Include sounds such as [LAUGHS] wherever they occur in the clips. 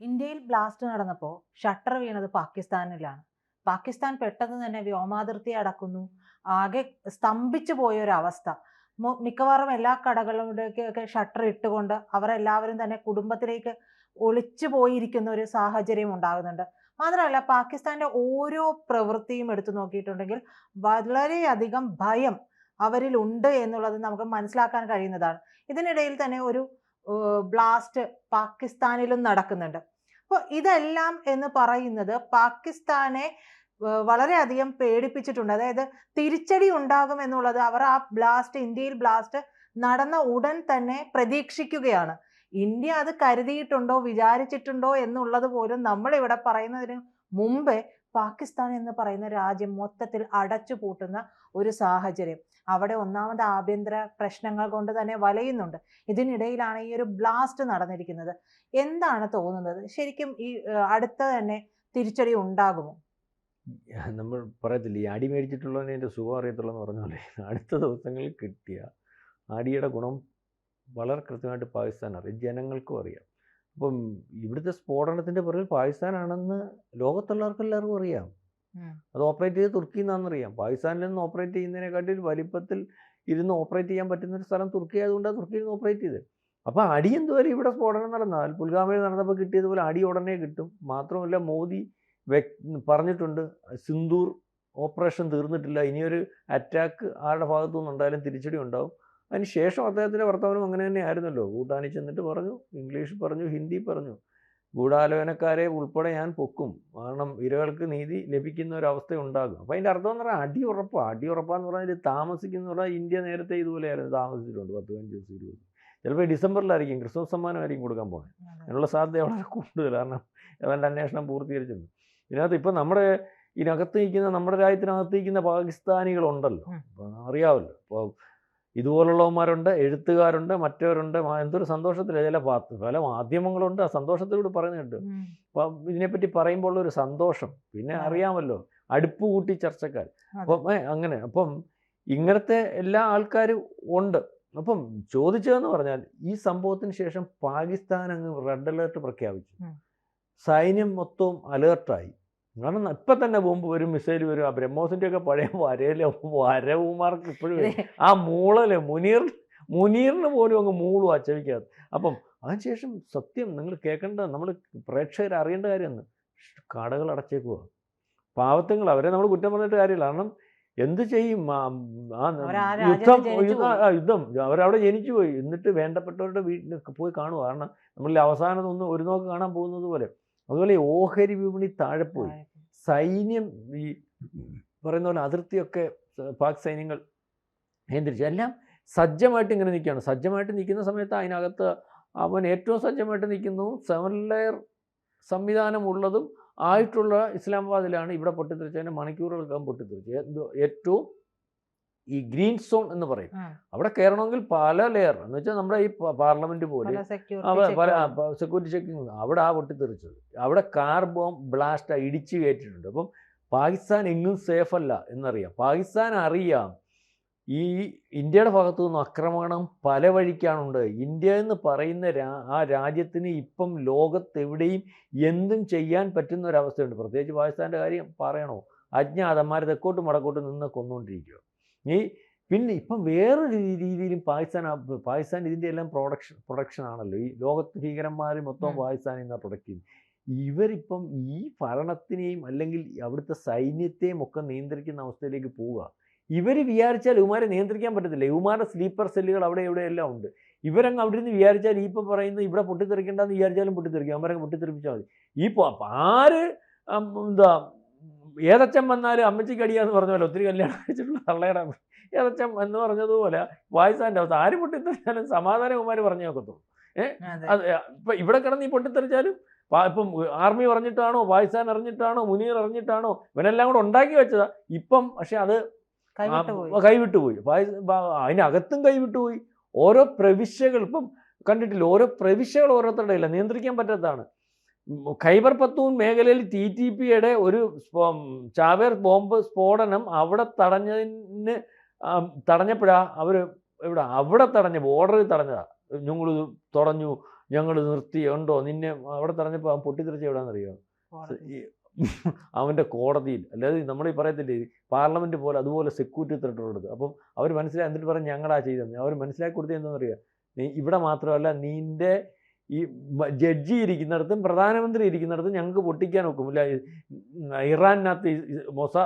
ഇന്ത്യയിൽ ബ്ലാസ്റ്റ് നടന്നപ്പോൾ ഷട്ടർ വീണത് പാകിസ്ഥാനിലാണ്. പാകിസ്ഥാൻ പെട്ടെന്ന് തന്നെ വ്യോമാതിർത്തി അടക്കുന്നു. ആകെ സ്തംഭിച്ചു പോയ ഒരു അവസ്ഥ മിക്കവാറും എല്ലാ കടകളുടെയൊക്കെ ഷട്ടർ ഇട്ടുകൊണ്ട് അവരെല്ലാവരും തന്നെ കുടുംബത്തിലേക്ക് ഒളിച്ചു പോയിരിക്കുന്ന ഒരു സാഹചര്യം ഉണ്ടാകുന്നുണ്ട്. മാത്രമല്ല പാകിസ്ഥാന്റെ ഓരോ പ്രവൃത്തിയും എടുത്തു നോക്കിയിട്ടുണ്ടെങ്കിൽ വളരെയധികം ഭയം അവരിൽ ഉണ്ട് എന്നുള്ളത് നമുക്ക് മനസ്സിലാക്കാൻ കഴിയുന്നതാണ്. ഇതിനിടയിൽ തന്നെ ഒരു ബ്ലാസ്റ്റ് പാകിസ്ഥാനിലും നടക്കുന്നുണ്ട്. അപ്പോൾ ഇതെല്ലാം എന്ന് പറയുന്നത് പാകിസ്ഥാനെ വളരെയധികം പേടിപ്പിച്ചിട്ടുണ്ട്. അതായത് തിരിച്ചടി ഉണ്ടാകും എന്നുള്ളത് അവർ ആ ബ്ലാസ്റ്റ് ഇന്ത്യയിൽ ബ്ലാസ്റ്റ് നടന്ന ഉടൻ തന്നെ പ്രതീക്ഷിക്കുകയാണ്. ഇന്ത്യ അത് കരുതിയിട്ടുണ്ടോ വിചാരിച്ചിട്ടുണ്ടോ എന്നുള്ളത് പോലും നമ്മൾ ഇവിടെ പറയുന്നതിന് മുമ്പേ പാകിസ്ഥാൻ എന്ന് പറയുന്ന രാജ്യം മൊത്തത്തിൽ അടച്ചു പൂട്ടുന്ന ഒരു സാഹചര്യം. അവിടെ ഒന്നാമത് ആഭ്യന്തര പ്രശ്നങ്ങൾ കൊണ്ട് തന്നെ വലയുന്നുണ്ട്. ഇതിനിടയിലാണ് ഈ ഒരു ബ്ലാസ്റ്റ് നടന്നിരിക്കുന്നത്. എന്താണ് തോന്നുന്നത്? ശരിക്കും ഈ അടുത്ത തന്നെ തിരിച്ചടി ഉണ്ടാകുമോ? നമ്മൾ പറയത്തില്ല ഈ അടി മേടിച്ചിട്ടുള്ളതിന് എന്റെ സുഖം അറിയത്തുള്ളൂ എന്ന് അടുത്ത ദിവസങ്ങളിൽ കിട്ടിയ അടിയുടെ ഗുണം വളരെ കൃത്യമായിട്ട് പാകിസ്ഥാൻ അറിയാം. ജനങ്ങൾക്കും അറിയാം. അപ്പം ഇവിടുത്തെ സ്ഫോടനത്തിന്റെ പുറകിൽ പാകിസ്ഥാനാണെന്ന് ലോകത്തുള്ളവർക്ക് എല്ലാവർക്കും അറിയാം അത് ഓപ്പറേറ്റ് ചെയ്ത് തുർക്കി എന്നാണെന്നറിയാം. പാകിസ്ഥാനിൽ നിന്ന് ഓപ്പറേറ്റ് ചെയ്യുന്നതിനെക്കാട്ടിൽ വലിപ്പത്തിൽ ഇരുന്ന് ഓപ്പറേറ്റ് ചെയ്യാൻ പറ്റുന്ന ഒരു സ്ഥലം തുർക്കി ആയതുകൊണ്ടാണ് തുർക്കിയിൽ നിന്ന് ഓപ്പറേറ്റ് ചെയ്ത് അപ്പോൾ അടി എന്തുവരെ ഇവിടെ സ്ഫോടനം നടന്നാൽ പുൽഗാമയിൽ നടന്നപ്പോൾ കിട്ടിയതുപോലെ അടി ഉടനെ കിട്ടും. മാത്രമല്ല മോദി പറഞ്ഞിട്ടുണ്ട് സിന്ദൂർ ഓപ്പറേഷൻ തീർന്നിട്ടില്ല. ഇനിയൊരു അറ്റാക്ക് ആരുടെ ഭാഗത്തു നിന്നുണ്ടായാലും തിരിച്ചടി ഉണ്ടാവും. അതിന് ശേഷം അദ്ദേഹത്തിന്റെ വർത്തമാനം അങ്ങനെ തന്നെ ആയിരുന്നല്ലോ ഭൂട്ടാനിൽ ചെന്നിട്ട് പറഞ്ഞു ഇംഗ്ലീഷ് പറഞ്ഞു ഹിന്ദി പറഞ്ഞു. ഗൂഢാലോചനക്കാരെ ഉൾപ്പെടെ ഞാൻ പൊക്കും. കാരണം ഇരകൾക്ക് നീതി ലഭിക്കുന്ന ഒരു അവസ്ഥ ഉണ്ടാകും അപ്പോൾ അതിന്റെ അർത്ഥം എന്ന് പറഞ്ഞാൽ അടി ഉറപ്പാണ് അടി ഉറപ്പാന്ന് പറഞ്ഞാൽ താമസിക്കുന്ന പറഞ്ഞാൽ ഇന്ത്യ നേരത്തെ ഇതുപോലെയായിരുന്നു താമസിച്ചിട്ടുണ്ട് പത്ത് പതിനഞ്ച് ദിവസം ഇരുപത് ചിലപ്പോൾ ഡിസംബറിലായിരിക്കും ക്രിസ്മസ് സമ്മാനമായിരിക്കും കൊടുക്കാൻ പോകുന്നത്. അതിനുള്ള സാധ്യത വളരെ കൂടുതൽ. കാരണം അവന്റെ അന്വേഷണം പൂർത്തീകരിച്ചിട്ടുണ്ട്. ഇതിനകത്ത് ഇപ്പം നമ്മുടെ ഇതിനകത്ത് നിൽക്കുന്ന നമ്മുടെ രാജ്യത്തിനകത്ത് നിൽക്കുന്ന പാകിസ്ഥാനികളുണ്ടല്ലോ. അറിയാമല്ലോ. അപ്പോൾ ഇതുപോലുള്ളവന്മാരുണ്ട് എഴുത്തുകാരുണ്ട് മറ്റവരുണ്ട്. എന്തൊരു സന്തോഷത്തില്ല ചില പല മാധ്യമങ്ങളുണ്ട്. ആ സന്തോഷത്തിലൂടെ പറയുന്നുണ്ട്. അപ്പം ഇതിനെപ്പറ്റി പറയുമ്പോൾ ഒരു സന്തോഷം. പിന്നെ അറിയാമല്ലോ അടുപ്പ് കൂട്ടി ചർച്ചക്കാർ അപ്പം അങ്ങനെ. അപ്പം ഇങ്ങനത്തെ എല്ലാ ആൾക്കാരും ഉണ്ട്. അപ്പം ചോദിച്ചതെന്ന് പറഞ്ഞാൽ ഈ സംഭവത്തിന് ശേഷം പാകിസ്ഥാൻ അങ്ങ് റെഡ് അലേർട്ട് പ്രഖ്യാപിച്ചു. സൈന്യം മൊത്തവും അലേർട്ടായി. കാരണം ഇപ്പം തന്നെ ബോംബ് വരും മിസൈൽ വരും ആ ബ്രഹ്മോസിന്റെ ഒക്കെ പഴയ വരയിലെ വരവുമാർക്ക് ഇപ്പോഴും ആ മൂളൽ മുനീർ മുനീറിന് പോലും അങ്ങ് മൂളും അച്ചവിക്കാത്ത അപ്പം അതിനുശേഷം സത്യം നിങ്ങൾ കേൾക്കേണ്ട നമ്മൾ പ്രേക്ഷകർ അറിയേണ്ട കാര്യമെന്ന്. കടകൾ അടച്ചേക്കുക പാവത്തങ്ങൾ അവരെ നമ്മൾ കുറ്റം പറഞ്ഞിട്ട് കാര്യമില്ല. കാരണം എന്ത് ചെയ്യും? യുദ്ധം യുദ്ധം അവരവിടെ ജനിച്ചു പോയി. എന്നിട്ട് വേണ്ടപ്പെട്ടവരുടെ വീട്ടിൽ പോയി കാണുക കാരണം നമ്മളിൽ അവസാനം ഒന്ന് ഒരു നോക്ക് കാണാൻ പോകുന്നത് പോലെ. അതുപോലെ ഓഹരി വിപണി താഴെ പോയി. സൈന്യം ഈ പറയുന്ന പോലെ അതിർത്തിയൊക്കെ പാക് സൈന്യങ്ങൾ നിയന്ത്രിച്ചു. എല്ലാം സജ്ജമായിട്ട് ഇങ്ങനെ നിൽക്കുകയാണ്. സജ്ജമായിട്ട് നിൽക്കുന്ന സമയത്ത് അതിനകത്ത് അവൻ ഏറ്റവും സജ്ജമായിട്ട് നിൽക്കുന്നു. സെവൻ ലെയർ സംവിധാനമുള്ളതും ആയിട്ടുള്ള ഇസ്ലാമാബാദിലാണ് ഇവിടെ പൊട്ടിത്തെറിച്ചതിന് മണിക്കൂറുകൾക്കകം പൊട്ടിത്തെറിച്ചു എന്തോ ഏറ്റവും ഈ ഗ്രീൻ സോൺ എന്ന് പറയും. അവിടെ കയറണമെങ്കിൽ പല ലെയർ എന്ന് വെച്ചാൽ നമ്മുടെ ഈ പാർലമെന്റ് പോലെ സെക്യൂരിറ്റി ചെക്കിങ് അവിടെ ആ പൊട്ടിത്തെറിച്ചത്. അവിടെ കാർ ബോംബ് ബ്ലാസ്റ്റ് ഇടിച്ചു കയറ്റിയിട്ടുണ്ട്. അപ്പം പാകിസ്ഥാൻ എങ്ങും സേഫ് അല്ല എന്നറിയാം. പാകിസ്ഥാൻ അറിയാം ഈ ഇന്ത്യയുടെ ഭാഗത്തു നിന്ന് ആക്രമണം പല വഴിക്കാണുണ്ട് ഇന്ത്യ എന്ന് പറയുന്ന രാ ആ രാജ്യത്തിന് ഇപ്പം ലോകത്തെവിടെയും എന്തും ചെയ്യാൻ പറ്റുന്ന ഒരവസ്ഥയുണ്ട് പ്രത്യേകിച്ച് പാകിസ്ഥാന്റെ കാര്യം പറയണോ? അജ്ഞാതന്മാർ തെക്കോട്ടും വടക്കോട്ടും നിന്ന് കൊന്നുകൊണ്ടിരിക്കുക ഈ പിന്നെ ഇപ്പം വേറൊരു രീതിയിലും പാകിസ്ഥാൻ പാകിസ്ഥാൻ ഇതിന്റെ എല്ലാം പ്രൊഡക്ഷൻ പ്രൊഡക്ഷൻ ആണല്ലോ. ഈ ലോകത്ത് ഭീകരന്മാർ മൊത്തം. പാകിസ്ഥാനിൽ നിന്നാണ് പ്രൊഡക്റ്റ് ചെയ്യുന്നത് ഇവരിപ്പം ഈ ഭരണത്തിനെയും അല്ലെങ്കിൽ അവിടുത്തെ സൈന്യത്തെയും ഒക്കെ നിയന്ത്രിക്കുന്ന അവസ്ഥയിലേക്ക് പോവുക. ഇവർ വിചാരിച്ചാൽ ഇവമാരെ നിയന്ത്രിക്കാൻ പറ്റത്തില്ല. ഇവമാരുടെ സ്ലീപ്പർ സെല്ലുകൾ അവിടെ ഇവിടെ എല്ലാം ഉണ്ട്. ഇവരങ്ങ് അവിടെ നിന്ന് വിചാരിച്ചാൽ ഈ ഇപ്പം പറയുന്നത് ഇവിടെ പൊട്ടിത്തെറിക്കേണ്ടെന്ന് വിചാരിച്ചാലും പൊട്ടിത്തെറിക്കും. അവരങ്ങ് പൊട്ടിത്തെറിപ്പിച്ചാൽ മതി. ഈ ആര് എന്താ ഏതച്ഛൻ വന്നാലും അമ്മച്ചിക്ക് അടിയാന്ന് പറഞ്ഞ ഒത്തിരി കല്യാണം കഴിച്ചിട്ടുള്ള തള്ളയുടെ ഏതച്ഛൻ എന്ന് പറഞ്ഞതുപോലെ വായിച്ചാന്റെ അവസ്ഥ ആര് പൊട്ടിത്തെറിച്ചാലും സമാധാനകുമാർ പറഞ്ഞു നോക്കത്തുള്ളൂ. ഏഹ് അത്. ഇപ്പം ഇവിടെ കിടന്ന് ഈ പൊട്ടിത്തെറിച്ചാലും ഇപ്പം ആർമി പറഞ്ഞിട്ടാണോ പാകിസ്ഥാൻ അറിഞ്ഞിട്ടാണോ മുനീർ അറിഞ്ഞിട്ടാണോ ഇവനെല്ലാം കൂടെ ഉണ്ടാക്കി വെച്ചതാ. ഇപ്പം പക്ഷെ അത് കൈവിട്ടുപോയി അതിനകത്തും കൈവിട്ടു പോയി. ഓരോ പ്രവിശ്യകൾ ഇപ്പം കണ്ടിട്ടില്ല? ഓരോ പ്രവിശ്യകൾ ഓരോരുത്തരുടെ ഇല്ല. നിയന്ത്രിക്കാൻ പറ്റാത്തതാണ്. ഖൈബർ പത്തൂൺ മേഖലയിൽ ടി ടി പിയുടെ ഒരു ചാവേർ ബോംബ് സ്ഫോടനം അവിടെ തടഞ്ഞതിന് തടഞ്ഞപ്പോഴാ അവർ ഇവിടെ അവിടെ തടഞ്ഞ ബോർഡറിൽ തടഞ്ഞതാ. ഞങ്ങൾ തുടഞ്ഞു ഞങ്ങൾ നിർത്തി ഉണ്ടോ? നിന്നെ അവിടെ തടഞ്ഞപ്പോൾ അവൻ പൊട്ടിത്തെറിച്ച്. ഈ [LAUGHS] അവന്റെ കോടതിയിൽ. അല്ലാതെ നമ്മൾ ഈ പറയത്തില്ലേ പാർലമെന്റ് പോലെ അതുപോലെ സെക്യൂരിറ്റി തട്ടുള്ളത് അപ്പം അവർ മനസ്സിലായി എന്നിട്ട് പറഞ്ഞ് ഞങ്ങളാ ചെയ്തത് അവർ മനസ്സിലാക്കി കൊടുത്തത് എന്താണെന്നറിയാം നീ ഇവിടെ മാത്രമല്ല നിന്റെ ഈ ജഡ്ജി ഇരിക്കുന്നിടത്തും പ്രധാനമന്ത്രി ഇരിക്കുന്നിടത്തും ഞങ്ങൾക്ക് പൊട്ടിക്കാൻ ഒക്കുമില്ല ഇറാനകത്ത് മൊസാ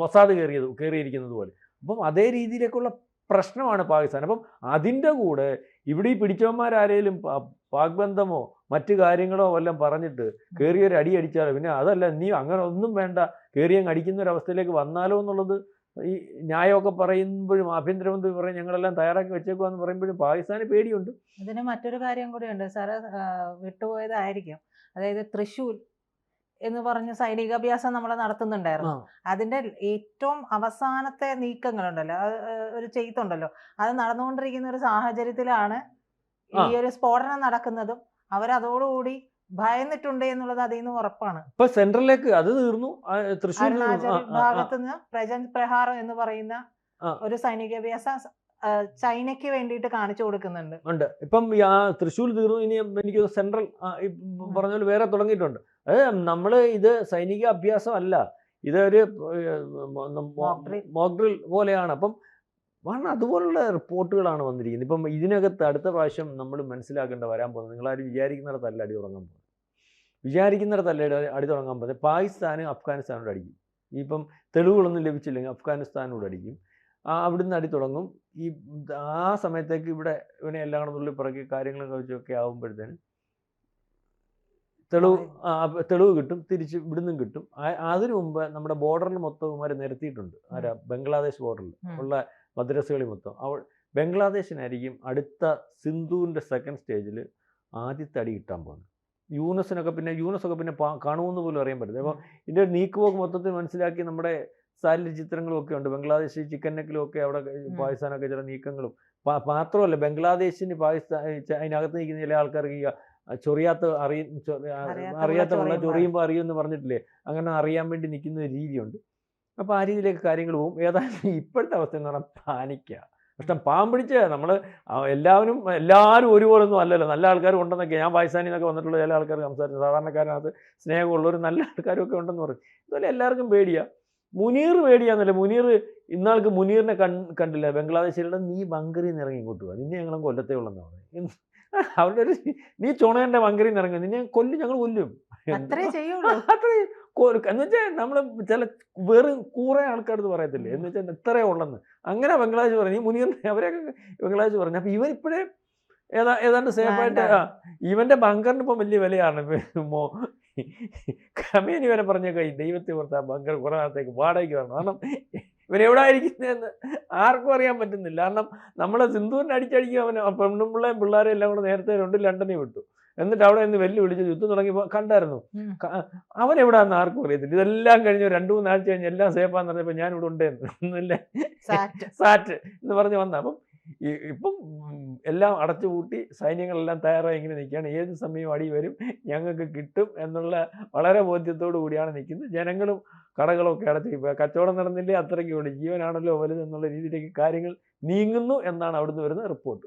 മൊസാദ്. കയറിയത് കയറിയിരിക്കുന്നത് പോലെ. അപ്പം അതേ രീതിയിലേക്കുള്ള പ്രശ്നമാണ് പാകിസ്ഥാൻ. അപ്പം അതിന്റെ കൂടെ ഇവിടെ ഈ പിടിച്ചവന്മാരാരേലും പാക്ബന്ധമോ പാക് ബന്ധമോ മറ്റു കാര്യങ്ങളോ വല്ലതും പറഞ്ഞിട്ട് കയറിയൊരു അടി അടിച്ചാലോ? പിന്നെ അതല്ല നീ അങ്ങനെ ഒന്നും വേണ്ട. കയറിയങ്ങ് അടിക്കുന്ന ഒരു അവസ്ഥയിലേക്ക് വന്നാലോ എന്നുള്ളത് ഈ ന്യായമൊക്കെ പറയുമ്പോഴും ആഭ്യന്തരമന്ത്രി പറയും ഞങ്ങളെല്ലാം തയ്യാറാക്കി വെച്ചേക്കുവാന്ന് പറയുമ്പോഴും പാകിസ്ഥാന് പേടിയുണ്ട്. ഇതിന് മറ്റൊരു കാര്യം കൂടിയുണ്ട് സാറ് വിട്ടുപോയതായിരിക്കും. അതായത് തൃശ്ശൂർ എന്ന് പറഞ്ഞ സൈനികാഭ്യാസം നമ്മൾ നടത്തുന്നുണ്ടായിരുന്നു. അതിന്റെ ഏറ്റവും അവസാനത്തെ നീക്കങ്ങളുണ്ടല്ലോ. ഒരു ചെയ്തുണ്ടല്ലോ. അത് നടന്നുകൊണ്ടിരിക്കുന്ന ഒരു സാഹചര്യത്തിലാണ് ഈ. ഒരു സ്ഫോടനം നടക്കുന്നതും. അവരതോടുകൂടി ഭയന്നിട്ടുണ്ട് എന്നുള്ളത് അതിൽ നിന്ന് ഉറപ്പാണ്. ഇപ്പൊ സെൻട്രലിലേക്ക് അത് തീർന്നു. തൃശ്ശൂർ. അരുണാചൽ. ഭാഗത്ത് നിന്ന് പ്രജന്റ് പ്രഹാരം എന്ന് പറയുന്ന ഒരു സൈനികാഭ്യാസ ചൈനയ്ക്ക് വേണ്ടിയിട്ട് കാണിച്ചു കൊടുക്കുന്നുണ്ട്. ഉണ്ട്. ഇപ്പം തൃശ്ശൂർ തീർന്നു. ഇനി എനിക്ക് സെൻട്രൽ പറഞ്ഞ പോലെ വേറെ തുടങ്ങിയിട്ടുണ്ട്. അത് നമ്മൾ ഇത് സൈനിക അഭ്യാസം അല്ല ഇതൊരു. മോക്ഡ്രിൽ പോലെയാണ്. അപ്പം കാരണം അതുപോലുള്ള റിപ്പോർട്ടുകളാണ് വന്നിരിക്കുന്നത്. ഇപ്പം ഇതിനകത്ത് അടുത്ത പ്രാവശ്യം നമ്മൾ മനസ്സിലാക്കേണ്ട വരാൻ പോകുന്നത് നിങ്ങളാരും വിചാരിക്കുന്നിടത്തല്ല അടി തുടങ്ങാൻ പോകുന്നത്. വിചാരിക്കുന്നിടത്തല്ല അടി- അടി തുടങ്ങാൻ പോകുന്നത്. പാകിസ്ഥാന് അഫ്ഗാനിസ്ഥാനോട് അടിക്കും. ഇപ്പം തെളിവുകളൊന്നും ലഭിച്ചില്ലെങ്കിൽ അഫ്ഗാനിസ്ഥാനോട് അടിക്കും. ആ അവിടുന്ന് അടി തുടങ്ങും. ഈ ആ സമയത്തേക്ക് ഇവിടെ ഇവനെ എല്ലാം കൂടെ ഉള്ളിൽ പിറകെ കാര്യങ്ങളൊക്കെ വെച്ചൊക്കെ ആകുമ്പോഴത്തേന് തെളിവ് തെളിവ് കിട്ടും. തിരിച്ച് ഇവിടുന്നും കിട്ടും. അതിനു മുമ്പ് നമ്മുടെ ബോർഡറിൽ മൊത്തം ഇവന്മാർ നിരത്തിയിട്ടുണ്ട് ആരാ? ബംഗ്ലാദേശ് ബോർഡറിൽ ഉള്ള മദ്രസകളിൽ മൊത്തം. അവൾ ബംഗ്ലാദേശിനായിരിക്കും അടുത്ത സിന്ധുവിന്റെ സെക്കൻഡ് സ്റ്റേജിൽ ആദ്യത്തെ അടി കിട്ടാൻ പോകുന്നത്. യൂനസിനൊക്കെ പിന്നെ യൂനസൊക്കെ പിന്നെ കാണുമെന്ന് പോലും അറിയാൻ പറ്റില്ല അപ്പോൾ ഇതിന്റെ ഒരു നീക്കുപോക്ക് മൊത്തത്തിൽ മനസ്സിലാക്കി നമ്മുടെ സാലിൽ ചിത്രങ്ങളും ഒക്കെ ഉണ്ട്. ബംഗ്ലാദേശ് ചിക്കൻ നെക്കിലും ഒക്കെ അവിടെ പാകിസ്ഥാനൊക്കെ ചില നീക്കങ്ങളും. മാത്രമല്ല ബംഗ്ലാദേശിന് പാകിസ്ഥാൻ അതിനകത്ത് നിൽക്കുന്ന ചില ആൾക്കാർക്ക് ഈ ചൊറിയാത്ത അറിയ അറിയാത്ത വെള്ളം ചൊറിയുമ്പോൾ ചൊറിയുമ്പോൾ അറിയുമെന്ന് പറഞ്ഞിട്ടില്ലേ? അങ്ങനെ അറിയാൻ വേണ്ടി നിൽക്കുന്ന ഒരു രീതിയുണ്ട്. അപ്പോൾ ആ രീതിയിലേക്ക് കാര്യങ്ങൾ പോകും. ഏതായാലും ഇപ്പോഴത്തെ അവസ്ഥ എന്ന് പറഞ്ഞാൽ പാനിക്കുക പക്ഷെ പാമ്പിടിച്ച് നമ്മൾ എല്ലാവരും എല്ലാവരും ഒരുപോലൊന്നും അല്ലല്ലോ. നല്ല ആൾക്കാരും ഉണ്ടെന്നൊക്കെ ഞാൻ പാകിസ്ഥാനിൽ നിന്നൊക്കെ വന്നിട്ടുള്ള ചില ആൾക്കാർ സംസാരിച്ചു. സാധാരണക്കാരനകത്ത് സ്നേഹമുള്ളവരും നല്ല ആൾക്കാരും ഒക്കെ ഉണ്ടെന്ന് പറയും. ഇതുപോലെ എല്ലാവർക്കും പേടിയാ. മുനീർ പേടിയാന്നല്ലേ. മുനീർ ഇന്നാൾക്ക് മുനീറിനെ കൺ കണ്ടില്ല? ബംഗ്ലാദേശിലുള്ള നീ ബങ്കറിൽ നിറങ്ങി ഇറങ്ങി ഇങ്ങോട്ട് പോവാ നിന്നെ ഞങ്ങളും കൊല്ലത്തേ ഉള്ളെന്ന് പറഞ്ഞു. അവരുടെ ഒരു നീ ചുണേന്റെ ബങ്കറിൽ നിന്ന് ഇറങ്ങി നിന്നെ കൊല്ലും ഞങ്ങൾ കൊല്ലും. അത്രേ എന്ന് വെച്ചാൽ നമ്മൾ ചില വെറും കൂറെ ആൾക്കാരത് പറയത്തില്ലേ? എന്ന് വെച്ചാൽ എത്ര ഉള്ളെന്ന്. അങ്ങനെ ബംഗ്ലാദേശ് പറഞ്ഞു മുനീറിനെ [LAUGHS] അവരെയൊക്കെ ബംഗ്ലാദേശ് പറഞ്ഞു. അപ്പൊ ഇവൻ ഇപ്പോഴേ ഏതാ ഏതാണ്ട് സേഫായിട്ട് ആ ഇവന്റെ ബങ്കറിന് ഇപ്പം വലിയ വിലയാണ്. [LAUGHS] മോ കമേനി വരെ പറഞ്ഞേക്ക ഈ ദൈവത്തെ ഓർത്ത് ആ ബങ്കർ കുറെ നാളത്തേക്ക് വാടകയ്ക്ക് വരണം കാരണം ഇവൻ എവിടെ ആയിരിക്കുന്നതെന്ന് ആർക്കും അറിയാൻ പറ്റുന്നില്ല. കാരണം നമ്മളെ സിന്ധുവിന്റെ അടിച്ചടിക്കും അവന്. പെണ്ണും പിള്ളേയും പിള്ളേരും എല്ലാം കൂടെ നേരത്തെ രണ്ട് ലണ്ടനിൽ വിട്ടു. എന്നിട്ട് അവിടെ നിന്ന് വെല്ലുവിളിച്ച് യുദ്ധം തുടങ്ങിയപ്പോൾ കണ്ടായിരുന്നു. അവൻ എവിടാന്ന് ആർക്കും അറിയത്തില്ല. ഇതെല്ലാം കഴിഞ്ഞ് രണ്ടു രണ്ട് മൂന്ന് ആഴ്ച കഴിഞ്ഞ് എല്ലാം സേഫാന്ന് പറഞ്ഞപ്പോൾ ഞാൻ ഇവിടെ ഉണ്ടെന്ന്. ഒന്നുമില്ല. സാറ്റ്. [LAUGHS] എന്ന് പറഞ്ഞ് വന്ന. അപ്പം ഇപ്പം എല്ലാം അടച്ചുപൂട്ടി സൈന്യങ്ങളെല്ലാം തയ്യാറായി ഇങ്ങനെ നിൽക്കുകയാണ്. ഏത് സമയവും അടി വരും ഞങ്ങൾക്ക് കിട്ടും എന്നുള്ള വളരെ ബോധ്യത്തോടു കൂടിയാണ് നിൽക്കുന്നത്. ജനങ്ങളും കടകളൊക്കെ അടച്ച് കച്ചവടം നടന്നില്ലേ അത്രയ്ക്ക് കൂടി ജീവനാണല്ലോ വലുത് എന്നുള്ള രീതിയിലേക്ക് കാര്യങ്ങൾ നീങ്ങുന്നു എന്നാണ് അവിടുന്ന് വരുന്ന റിപ്പോർട്ട്.